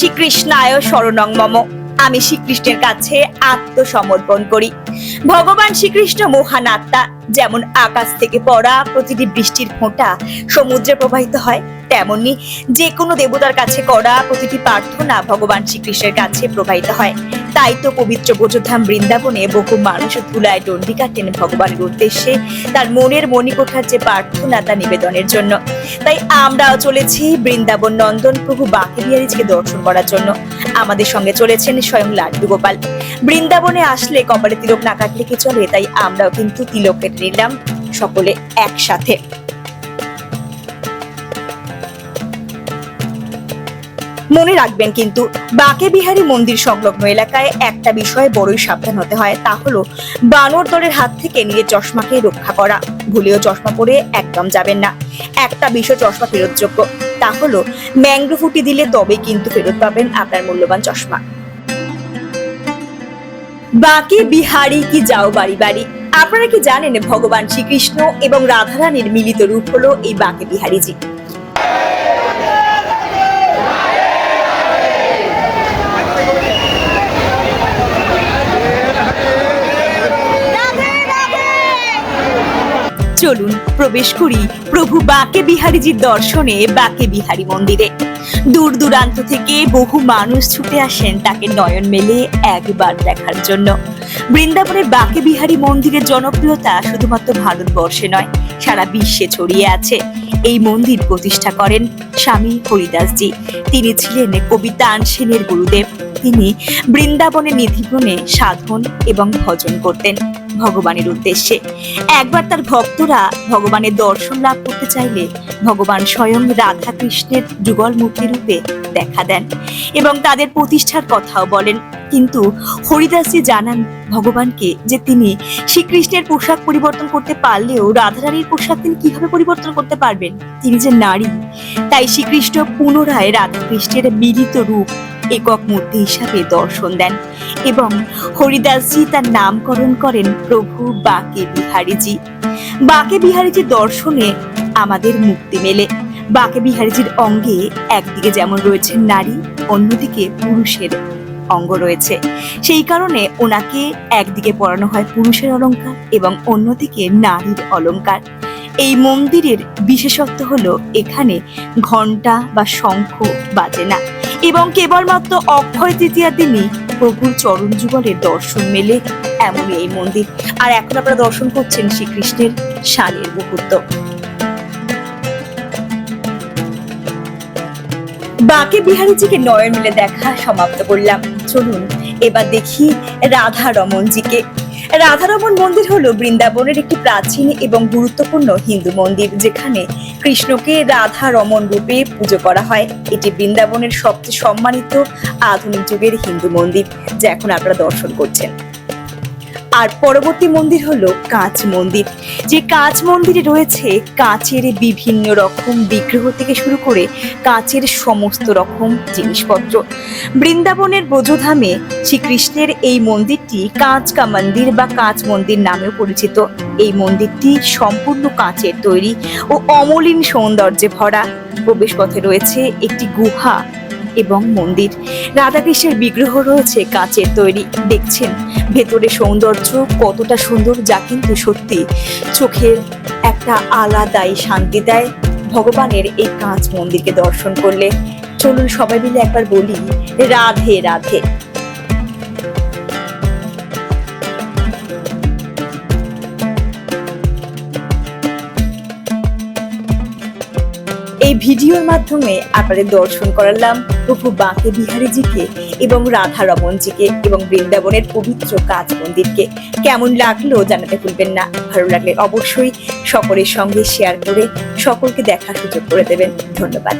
শ্রীকৃষ্ণায় শরণং মম। আমি শ্রীকৃষ্ণের কাছে আত্মসমর্পণ করি। ভগবান শ্রীকৃষ্ণ মহান আত্মা। যেমন আকাশ থেকে পড়া প্রতিটি বৃষ্টির ফোঁটা সমুদ্রে প্রবাহিত হয়, তেমনি যে কোনো দেবতার কাছে করা প্রতিটি প্রার্থনা ভগবান শ্রীকৃষ্ণের কাছে প্রবাহিত হয়। তাই তো পবিত্র বোঝধাম বৃন্দাবনে বহু মানুষ ধুলায় ডন্ডি কাটেন ভগবানের উদ্দেশ্যে তার মনের মণিকোঠার যে প্রার্থনা তা নিবেদনের জন্য। তাই আমরাও চলেছি বৃন্দাবন নন্দন প্রভু বাকি বিহারীজকে দর্শন করার জন্য। আমাদের সঙ্গে চলেছেন স্বয়ং লাড্ডু গোপাল বৃন্দাবনে আসলে কপালে তিলক না কাটলে কি চলে? তাই আমরাও কিন্তু তিলক কেটে নিলাম সকলে একসাথে। মনে রাখবেন কিন্তু বাকে বিহারী মন্দির সংলগ্ন এলাকায় একটা বিষয়ে বড়ই সাবধান হতে হয়, তা হলো বানর দলের হাত থেকে নিজের চশমাকে রক্ষা করা। ভুলেও চশমা পরে একদম যাবেন না। একটা বিষয় চশমা ফেরতযোগ্য, তা হলো ম্যাংগ্রো ফুটি দিলে তবে কিন্তু ফেরত পাবেন আপনার মূল্যবান চশমা। বাকে বিহারি কি যাও বাড়ি বাড়ি? আপনারা কি জানেন ভগবান শ্রীকৃষ্ণ এবং রাধারানীর মিলিত রূপ হলো এই বাকি বিহারীজি। চলুন, প্রবেশ করি প্রভু বাকে বিহারীজির দর্শনে, বাকে বিহারী মন্দিরে। দূর দূরান্ত থেকে বহু মানুষ ছুটে আসেন তাকে নয়ন মেলে একবার দেখার জন্য। বৃন্দাবনের বাকে বিহারী মন্দিরের জনপ্রিয়তা শুধুমাত্র ভারতবর্ষে নয়, সারা বিশ্বে ছড়িয়ে আছে। এই মন্দির প্রতিষ্ঠা করেন স্বামী হরিদাসজি। তিনি ছিলেন কবিতা সেনের গুরুদেব। তিনি বৃন্দাবনে নিধিবনে সাধন এবং ভজন করতেন। ভগবানের উদ্দেশ্যে। একবার তার ভক্তরা ভগবানের দর্শন লাভ করতে চাইলে ভগবান স্বয়ং রাধা কৃষ্ণের যুগল মূর্তি রূপে দেখা দেন এবং তাদের প্রতিষ্ঠার কথাও বলেন। কিন্তু হরিদাসজি জানান ভগবানকে যে তিনি শ্রীকৃষ্ণের পোশাক পরিবর্তন করতে পারলেও রাধারানীর পোশাক তিনি কীভাবে পরিবর্তন করতে পারবেন? তিনি যে নারী, তাই শ্রীকৃষ্ণ পুনরায় রাধাকৃষ্ণের মিলিত রূপ একক মূর্তি হিসাবে দর্শন দেন এবং হরিদাসজি তার নামকরণ করেন প্রভু বাকে বিহারীজি। বাকে বিহারীজির দর্শনে আমাদের মুক্তি মেলে। বাকে বিহারীজির অঙ্গে একদিকে যেমন রয়েছে নারী, অন্যদিকে পুরুষের অঙ্গ রয়েছে। সেই কারণে ওনাকে একদিকে পরানো হয় পুরুষের অলংকার এবং অন্যদিকে নারীর অলংকার এই মন্দিরের বিশেষত্ব হলো এখানে ঘণ্টা বা শঙ্খ বাজে না। এবং কেবলমাত্র অক্ষয় তৃতীয়ার দিনই প্রভুর চরণ যুগলের দর্শন মেলে এমনই এই মন্দির। আর এখন আপনারা দর্শন করছেন শ্রীকৃষ্ণের শালের মুহূর্ত। বাকে বিহারীজিকে নয়ন মিলে দেখা সমাপ্ত করলাম। চলুন, এবার দেখি রাধা রমনজিকে রাধারমন মন্দির হল বৃন্দাবনের একটি প্রাচীন এবং গুরুত্বপূর্ণ হিন্দু মন্দির, যেখানে কৃষ্ণকে রাধা রমন রূপে পুজো করা হয়। এটি বৃন্দাবনের সবচেয়ে সম্মানিত আধুনিক যুগের হিন্দু মন্দির, যা এখন আপনারা দর্শন করছেন। আর পরবর্তী মন্দির হলো কাঁচ মন্দির। যে কাঁচ মন্দিরে রয়েছে কাঁচের বিভিন্ন রকম বিগ্রহ থেকে শুরু করে কাঁচের সমস্ত রকম জিনিসপত্র। বৃন্দাবনের ব্রজধামে শ্রীকৃষ্ণের এই মন্দিরটি কাঁচ কা মন্দির বা কাঁচ মন্দির নামেও পরিচিত। এই মন্দিরটি সম্পূর্ণ কাঁচের তৈরি ও অমলিন সৌন্দর্যে ভরা। প্রবেশপথে রয়েছে একটি গুহা। এবং মন্দির। রাধাকৃষ্ণের বিগ্রহ রয়েছে কাঁচের তৈরি। দেখছেন ভেতরে সৌন্দর্য কতটা সুন্দর যা কিন্তু সত্যি। চোখের একটা আলাদাই শান্তি দেয়। ভগবানের এই কাঁচ মন্দিরকে দর্শন করলে। চলুন সবাই মিলে একবার বলি, রাধে রাধে। এই ভিডিওর মাধ্যমে আপনাদের দর্শন করালাম। প্রভু বাঁকে বিহারীজিকে এবং রাধা রমনজিকে এবং বৃন্দাবনের পবিত্র কাজ মন্দিরকে। কেমন লাগল জানাতে ভুলবেন না। ভালো লাগলে অবশ্যই সকলের সঙ্গে শেয়ার করে সকলকে দেখার সুযোগ করে দেবেন। ধন্যবাদ।